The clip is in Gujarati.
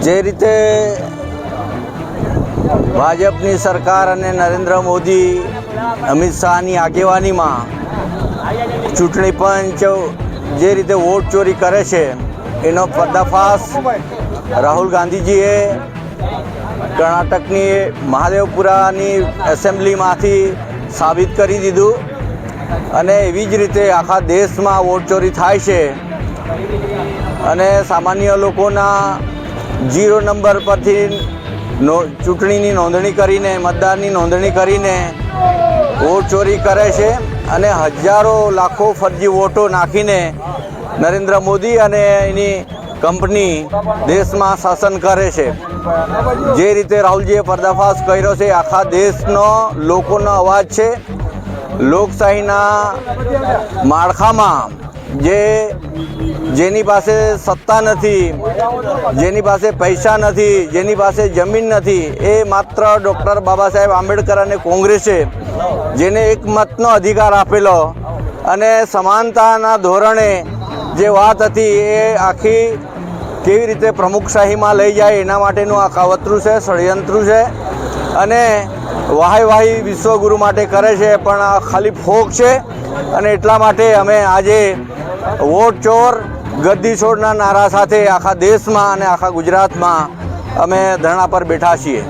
જે રીતે ભાજપની સરકાર અને નરેન્દ્ર મોદી, અમિત શાહની આગેવાનીમાં ચૂંટણી પંચ જે રીતે વોટ ચોરી કરે છે, એનો પર્દાફાશ રાહુલ ગાંધીજીએ, કર્ણાટકની મહાદેવપુરાની એસેમ્બલીમાંથી સાબિત કરી દીધું. અને એવી જ રીતે આખા દેશમાં વોટ ચોરી થાય છે. અને સામાન્ય લોકોના જીરો નંબર પરથી નો ચૂંટણીની નોંધણી કરીને, મતદારની નોંધણી કરીને વોટ ચોરી કરે છે અને હજારો લાખો ફરજી વોટો નાખીને નરેન્દ્ર મોદી અને એની કંપની દેશમાં શાસન કરે છે. જે રીતે રાહુલજીએ પર્દાફાશ કર્યો છે, આખા દેશનો લોકોનો અવાજ છે. લોકશાહીના માળખામાં જે જેની પાસે સત્તા નથી, જેની પાસે પૈસા નથી, જેની પાસે જમીન નથી, એ માત્ર ડૉક્ટર બાબા સાહેબ આંબેડકર અને કોંગ્રેસે જેને એક મતનો અધિકાર આપેલો અને સમાનતાના ધોરણે જે વાત હતી એ આખી કેવી રીતે પ્રમુખશાહીમાં લઈ જાય એના માટેનું આ કાવતરું છે, ષડયંત્ર છે. અને વાહી વાહી વિશ્વગુરુ માટે કરે છે, પણ આ ખાલી ફોક છે. અને એટલા માટે અમે આજે વોટ ચોર, ગદ્દી છોડના નારા સાથે આખા દેશમાં અને આખા ગુજરાતમાં અમે ધરણા પર બેઠા છીએ.